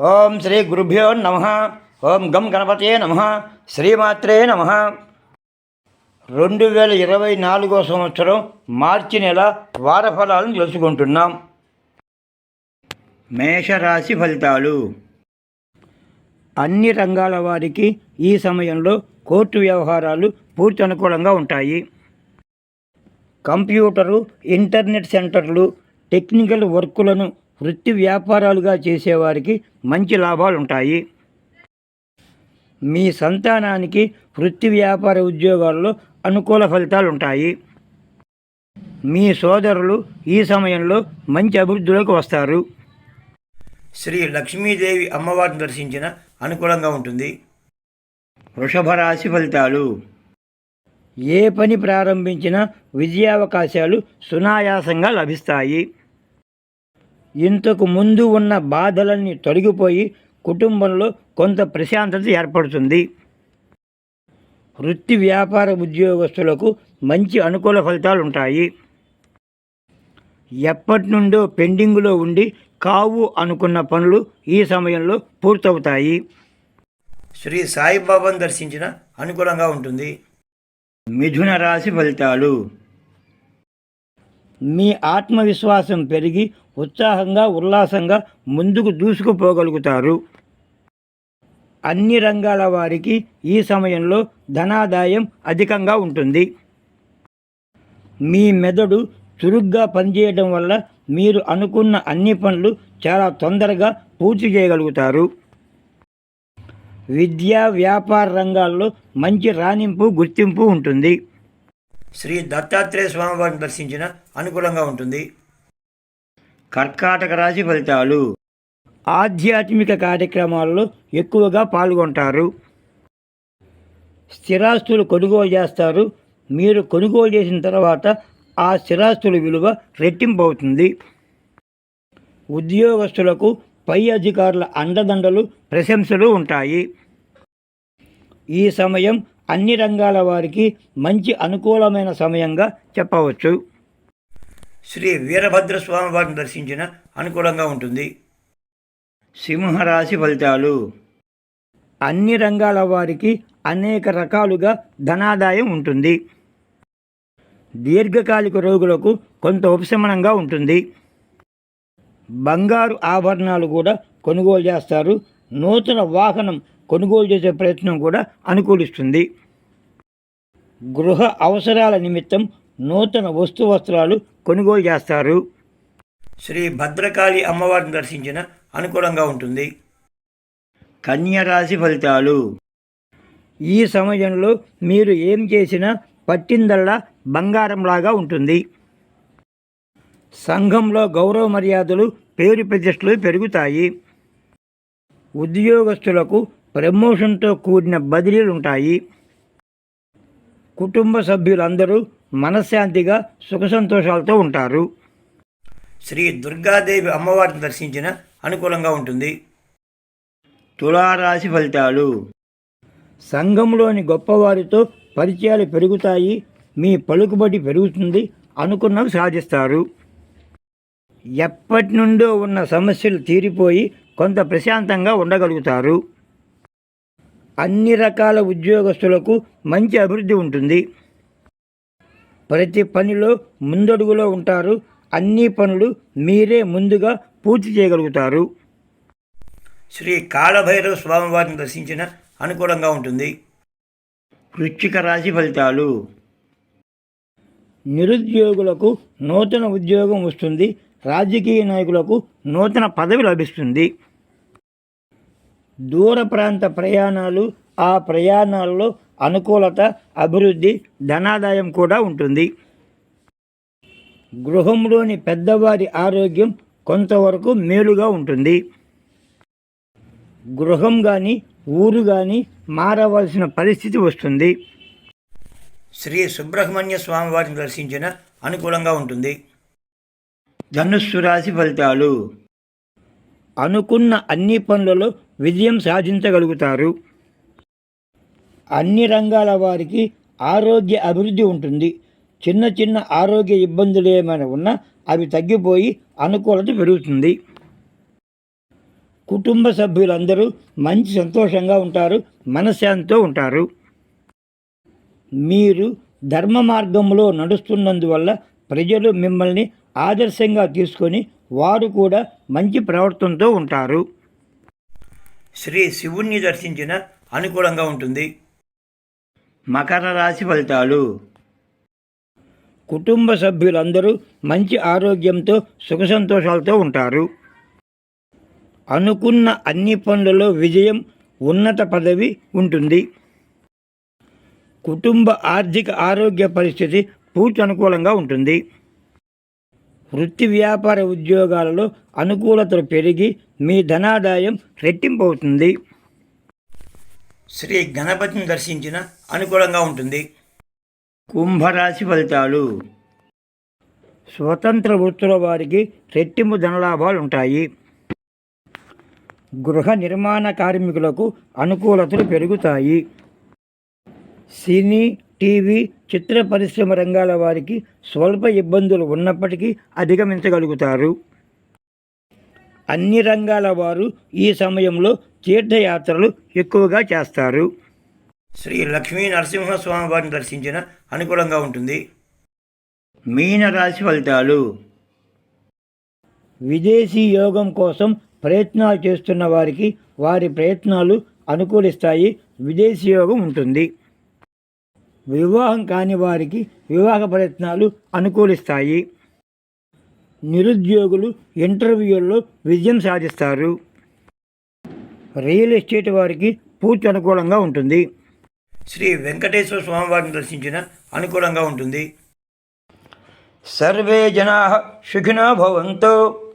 ఓం శ్రీ గురుభ్యో నమ. ఓం గం గణపతే నమ. శ్రీమాత్రే నమ. రెండు వేల ఇరవై నాలుగో సంవత్సరం మార్చి నెల వారఫలాలను తెలుసుకుంటున్నాం. మేషరాశి ఫలితాలు. అన్ని రంగాల వారికి ఈ సమయంలో కోర్టు వ్యవహారాలు పూర్తి అనుకూలంగా ఉంటాయి. కంప్యూటరు ఇంటర్నెట్ సెంటర్లు టెక్నికల్ వర్కులను వృత్తి వ్యాపారాలుగా చేసేవారికి మంచి లాభాలు ఉంటాయి మీ సంతానానికి వృత్తి వ్యాపార ఉద్యోగాల్లో అనుకూల ఫలితాలు ఉంటాయి మీ సోదరులు ఈ సమయంలో మంచి అభివృద్ధిలోకి వస్తారు. శ్రీ లక్ష్మీదేవి అమ్మవారిని దర్శించిన అనుకూలంగా ఉంటుంది. వృషభ రాశి ఫలితాలు. ఏ పని ప్రారంభించినా విజయావకాశాలు సునాయాసంగా లభిస్తాయి. ఇంతకు ముందు ఉన్న బాధలన్నీ తొలగిపోయి కుటుంబంలో కొంత ప్రశాంతత ఏర్పడుతుంది. వృత్తి వ్యాపార ఉద్యోగస్తులకు మంచి అనుకూల ఫలితాలు ఉంటాయి. ఎప్పటి నుండో పెండింగ్లో ఉండి కావు అనుకున్న పనులు ఈ సమయంలో పూర్తవుతాయి. శ్రీ సాయిబాబాను దర్శించిన అనుకూలంగా ఉంటుంది. మిథున రాశి ఫలితాలు. మీ ఆత్మవిశ్వాసం పెరిగి ఉత్సాహంగా ఉల్లాసంగా ముందుకు దూసుకుపోగలుగుతారు. అన్ని రంగాల వారికి ఈ సమయంలో ధనాదాయం అధికంగా ఉంటుంది. మీ మెదడు చురుగ్గా పనిచేయడం వల్ల మీరు అనుకున్న అన్ని పనులు చాలా తొందరగా పూర్తి చేయగలుగుతారు. విద్యా వ్యాపార రంగాల్లో మంచి రాణింపు గుర్తింపు ఉంటుంది. శ్రీ దత్తాత్రేయ స్వామివారిని దర్శించిన అనుకూలంగా ఉంటుంది. కర్కాటక రాశి ఫలితాలు. ఆధ్యాత్మిక కార్యక్రమాల్లో ఎక్కువగా పాల్గొంటారు. స్థిరాస్తులు కొనుగోలు చేస్తారు. మీరు కొనుగోలు చేసిన తర్వాత ఆ స్థిరాస్తుల విలువ రెట్టింపు అవుతుంది ఉద్యోగస్తులకు పై అధికారుల అండదండలు ప్రశంసలు ఉంటాయి. ఈ సమయం అన్ని రంగాల వారికి మంచి అనుకూలమైన సమయంగా చెప్పవచ్చు. శ్రీ వీరభద్రస్వామి వారిని దర్శించిన అనుకూలంగా ఉంటుంది. సింహరాశి ఫలితాలు. అన్ని రంగాల వారికి అనేక రకాలుగా ధనాదాయం ఉంటుంది. దీర్ఘకాలిక రోగులకు కొంత ఉపశమనంగా ఉంటుంది. బంగారు ఆభరణాలు కూడా కొనుగోలు చేస్తారు. నూతన వాహనం కొనుగోలు చేసే ప్రయత్నం కూడా అనుకూలిస్తుంది. గృహ అవసరాల నిమిత్తం నూతన వస్తు వస్త్రాలు కొనుగోలు చేస్తారు. శ్రీ భద్రకాళి అమ్మవారిని దర్శించిన అనుకూలంగా ఉంటుంది. కన్యరాశి ఫలితాలు. ఈ సమయంలో మీరు ఏం చేసినా పట్టిందల్లా బంగారంలాగా ఉంటుంది. సంఘంలో గౌరవ మర్యాదలు పేరు ప్రతిష్టలు పెరుగుతాయి. ఉద్యోగస్తులకు ప్రమోషన్తో కూడిన బదిలీలు ఉంటాయి. కుటుంబ సభ్యులందరూ మనశ్శాంతిగా సుఖ సంతోషాలతో ఉంటారు. శ్రీ దుర్గాదేవి అమ్మవారిని దర్శించిన అనుకూలంగా ఉంటుంది. తులారాశి ఫలితాలు. సంఘంలోని గొప్పవారితో పరిచయాలు పెరుగుతాయి మీ పలుకుబడి పెరుగుతుంది అనుకున్నవి సాధిస్తారు. ఎప్పటి నుండో ఉన్న సమస్యలు తీరిపోయి కొంత ప్రశాంతంగా ఉండగలుగుతారు. అన్ని రకాల ఉద్యోగస్తులకు మంచి అభివృద్ధి ఉంటుంది. ప్రతి పనిలో ముందడుగులో ఉంటారు. అన్ని పనులు మీరే ముందుగా పూర్తి చేయగలుగుతారు. శ్రీ కాళభైరవ స్వామివారిని దర్శించిన అనుకూలంగా ఉంటుంది. వృశ్చిక రాశి ఫలితాలు. నిరుద్యోగులకు నూతన ఉద్యోగం వస్తుంది. రాజకీయ నాయకులకు నూతన పదవి లభిస్తుంది. దూర ప్రాంత ప్రయాణాలు ఆ ప్రయాణాల్లో అనుకూలత అభివృద్ధి ధనాదాయం కూడా ఉంటుంది. గృహంలోని పెద్దవారి ఆరోగ్యం కొంతవరకు మేలుగా ఉంటుంది. గృహం కానీ ఊరు కానీ మారవలసిన పరిస్థితి వస్తుంది. శ్రీ సుబ్రహ్మణ్య స్వామి వారిని దర్శించిన అనుకూలంగా ఉంటుంది. ధనుస్సు రాశి ఫలితాలు. అనుకున్న అన్ని పనులలో విజయం సాధించగలుగుతారు. అన్ని రంగాల వారికి ఆరోగ్య అభివృద్ధి ఉంటుంది. చిన్న చిన్న ఆరోగ్య ఇబ్బందులు ఏమైనా ఉన్నా అవి తగ్గిపోయి అనుకూలత పెరుగుతుంది. కుటుంబ సభ్యులందరూ మంచి సంతోషంగా ఉంటారు మనశ్శాంతితో ఉంటారు. మీరు ధర్మ మార్గంలో నడుస్తున్నందువల్ల ప్రజలు మిమ్మల్ని ఆదర్శంగా తీసుకొని వారు కూడా మంచి ప్రవర్తనతో ఉంటారు. శ్రీ శివుణ్ణి దర్శించిన అనుకూలంగా ఉంటుంది. మకర రాశి ఫలితాలు. కుటుంబ సభ్యులందరూ మంచి ఆరోగ్యంతో సుఖ సంతోషాలతో ఉంటారు. అనుకున్న అన్ని పనులలో విజయం ఉన్నత పదవి ఉంటుంది. కుటుంబ ఆర్థిక ఆరోగ్య పరిస్థితి పూర్తి అనుకూలంగా ఉంటుంది. వృత్తి వ్యాపార ఉద్యోగాలలో అనుకూలతలు పెరిగి మీ ధనాదాయం రెట్టింపు అవుతుంది శ్రీ గణపతిని దర్శించిన అనుకూలంగా ఉంటుంది. కుంభరాశి ఫలితాలు. స్వతంత్ర వృత్తుల వారికి రెట్టింపు ధనలాభాలు ఉంటాయి. గృహ నిర్మాణ కార్మికులకు అనుకూలతలు పెరుగుతాయి. సినీ టీవీ చిత్ర పరిశ్రమ రంగాల వారికి స్వల్ప ఇబ్బందులు ఉన్నప్పటికీ అధిగమించగలుగుతారు. అన్ని రంగాల వారు ఈ సమయంలో తీర్థయాత్రలు ఎక్కువగా చేస్తారు. శ్రీ లక్ష్మీ నరసింహస్వామి వారిని దర్శించిన అనుకూలంగా ఉంటుంది. మీనరాశి ఫలితాలు. విదేశీ యోగం కోసం ప్రయత్నాలు చేస్తున్న వారికి వారి ప్రయత్నాలు అనుకూలిస్తాయి. విదేశీ యోగం ఉంటుంది. వివాహం కాని వారికి వివాహ ప్రయత్నాలు అనుకూలిస్తాయి. నిరుద్యోగులు ఇంటర్వ్యూల్లో విజయం సాధిస్తారు. రియల్ ఎస్టేట్ వారికి పూర్తి అనుకూలంగా ఉంటుంది. శ్రీ వెంకటేశ్వర స్వామివారిని దర్శించిన అనుకూలంగా ఉంటుంది. సర్వే జనా సుఖినో భవంతో.